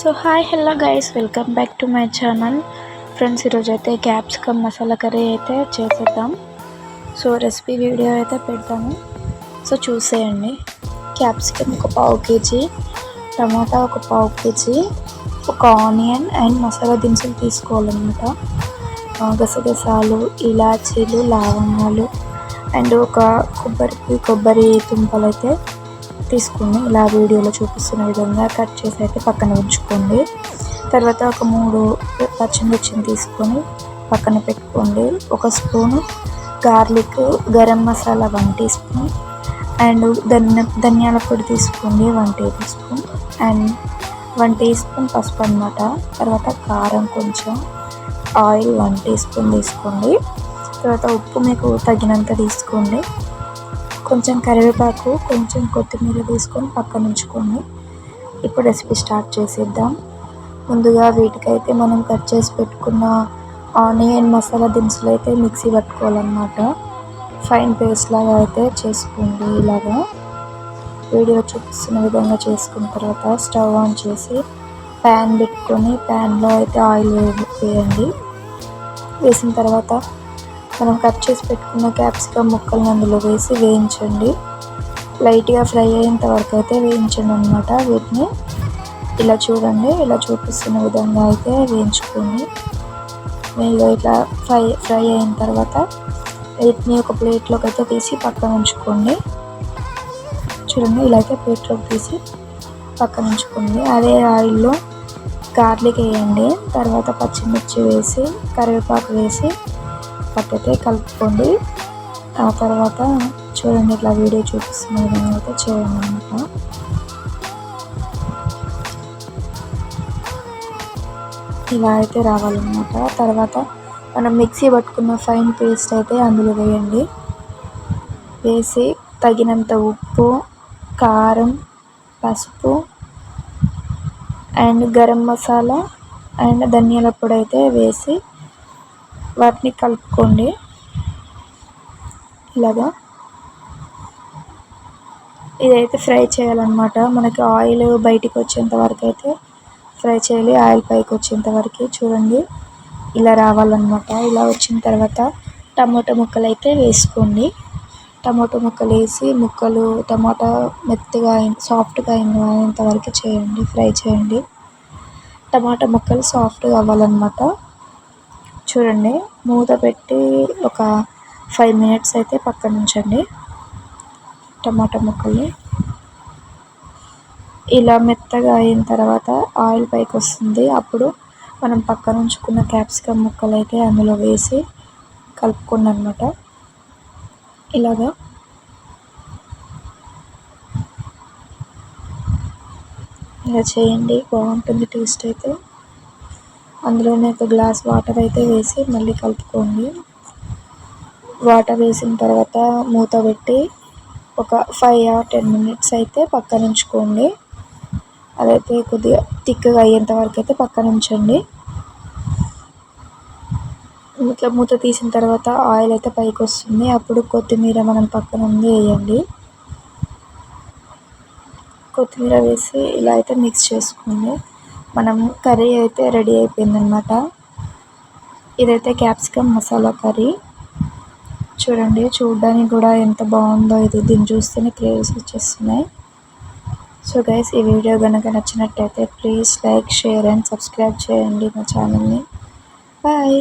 So hi hello guys welcome back to my channel. Friends ఈరోజు అయితే capsicum masala curry అయితే చేసేద్దాం. సో రెసిపీ వీడియో అయితే పెడతాము సో చూసేయండి. క్యాప్సికమ్ ఒక పావు కేజీ టమాటా ఒక పావు కేజీ ఒక ఆనియన్ అండ్ మసాలా దినుసులు తీసుకోవాలన్నమాట. గసగసాలు ఇలాచీలు లవంగాలు అండ్ ఒక కొబ్బరి కొబ్బరి తుంపలు అయితే తీసుకోండి ఇలా వీడియోలో చూపిస్తున్న విధంగా కట్ చేసి అయితే పక్కన ఉంచుకోండి. తర్వాత ఒక మూడు పచ్చిమిర్చిని తీసుకొని పక్కన పెట్టుకోండి. ఒక spoon garlic garam masala one teaspoon and ధన్య ధనియాల పొడి తీసుకోండి one tablespoon and one teaspoon పసుపు అనమాట తర్వాత కారం కొంచెం ఆయిల్ వన్ టీ స్పూన్ తీసుకోండి. తర్వాత ఉప్పు మీకు తగినంత తీసుకోండి. కొంచెం కరివేపాకు కొంచెం కొత్తిమీర తీసుకొని పక్కన ఉంచుకోండి. ఇప్పుడు రెసిపీ స్టార్ట్ చేసేద్దాం. ముందుగా వీటికైతే మనం కట్ చేసి పెట్టుకున్న ఆనియన్ మసాలా దినుసులు అయితే మిక్సీ పట్టుకోవాలన్నమాట. ఫైన్ పేస్ట్ లాగా అయితే చేసుకోండి ఇలాగా. వీడియో చూపిస్తున్న విధంగా చేసుకున్న తర్వాత స్టవ్ ఆన్ చేసి ప్యాన్ పెట్టుకొని ప్యాన్లో అయితే ఆయిల్ వేయండి. వేసిన తర్వాత మనం కట్ చేసి పెట్టుకున్న క్యాప్సికమ్ ముక్కలను అందులో వేసి వేయించండి. లైట్గా ఫ్రై అయ్యేంత వరకు అయితే వేయించండి అనమాట వీటిని ఇలా చూడండి. ఇలా చూపిస్తున్న విధంగా అయితే వేయించుకోండి. మీరు ఇట్లా ఫ్రై ఫ్రై అయిన తర్వాత వీటిని ఒక ప్లేట్లోకి అయితే తీసి పక్కన ఉంచుకోండి. చూడండి ఇలా అయితే ప్లేట్లోకి తీసి పక్కన ఉంచుకోండి. అదే ఆయిల్లో గార్లిక్ వేయండి. తర్వాత పచ్చిమిర్చి వేసి కరివేపాకు వేసి పట్టితే కలుపుకోండి. ఆ తర్వాత చూడండి ఇట్లా వీడియో చూపిస్తున్న విధంగా అయితే చేయండి అనమాట ఇలా అయితే రావాలన్నమాట. తర్వాత మనం మిక్సీ పట్టుకున్న ఫైన్ పేస్ట్ అయితే అందులో వేయండి. వేసి తగినంత ఉప్పు కారం పసుపు అండ్ గరం మసాలా అండ్ ధనియాల పొడి అయితే వేసి వాటిని కలుపుకోండి. ఇలాగా. ఇదైతే ఫ్రై చేయాలన్నమాట. మనకి ఆయిల్ బయటికి వచ్చేంత వరకు అయితే ఫ్రై చేయాలి. ఆయిల్ పైకి వచ్చేంత వరకు చూడండి. ఇలా రావాలన్నమాట. ఇలా వచ్చిన తర్వాత టమాటో ముక్కలు అయితే వేసుకోండి. టమాటో ముక్కలు వేసి ముక్కలు టమాటా మెత్తగా సాఫ్ట్గా అయ్యేంత వరకు చేయండి. ఫ్రై చేయండి. టమాటా ముక్కలు సాఫ్ట్గా అవ్వాలన్నమాట. చూడండి. మూత పెట్టి ఒక ఫైవ్ మినిట్స్ అయితే పక్కన ఉంచండి. టమాటా ముక్కల్ని. ఇలా మెత్తగా అయిన తర్వాత ఆయిల్ పైకి వస్తుంది. అప్పుడు మనం పక్కన ఉంచుకున్న క్యాప్సికమ్ ముక్కలు అయితే అందులో వేసి కలుపుకోండి అనమాట ఇలాగా. ఇలా చేయండి. బాగుంటుంది టేస్ట్ అయితే. అందులోనే ఒక గ్లాస్ వాటర్ అయితే వేసి మళ్ళీ కలుపుకోండి. వాటర్ వేసిన తర్వాత మూత పెట్టి ఒక ఫైవ్ ఆర్ టెన్ మినిట్స్ అయితే పక్కన ఉంచుకోండి. అదైతే కొద్దిగా థిక్గా అయ్యేంత వరకు అయితే పక్కన ఉంచండి. ఇట్లా మూత తీసిన తర్వాత ఆయిల్ అయితే పైకి వస్తుంది. అప్పుడు కొత్తిమీర మనం పక్కన ఉంది వేయండి. కొత్తిమీర వేసి ఇలా అయితే మిక్స్ చేసుకోండి. మనం కర్రీ అయితే రెడీ అయిపోయిందనమాట ఇదైతే క్యాప్సికమ్ మసాలా కర్రీ. చూడండి చూడడానికి కూడా ఎంత బాగుందో ఇది. దీన్ని చూస్తేనే క్రేవ్స్ వచ్చేస్తున్నాయి. సో గైస్ ఈ వీడియో కనుక నచ్చినట్టయితే please like share and subscribe చేయండి మా ఛానల్ని. బాయ్.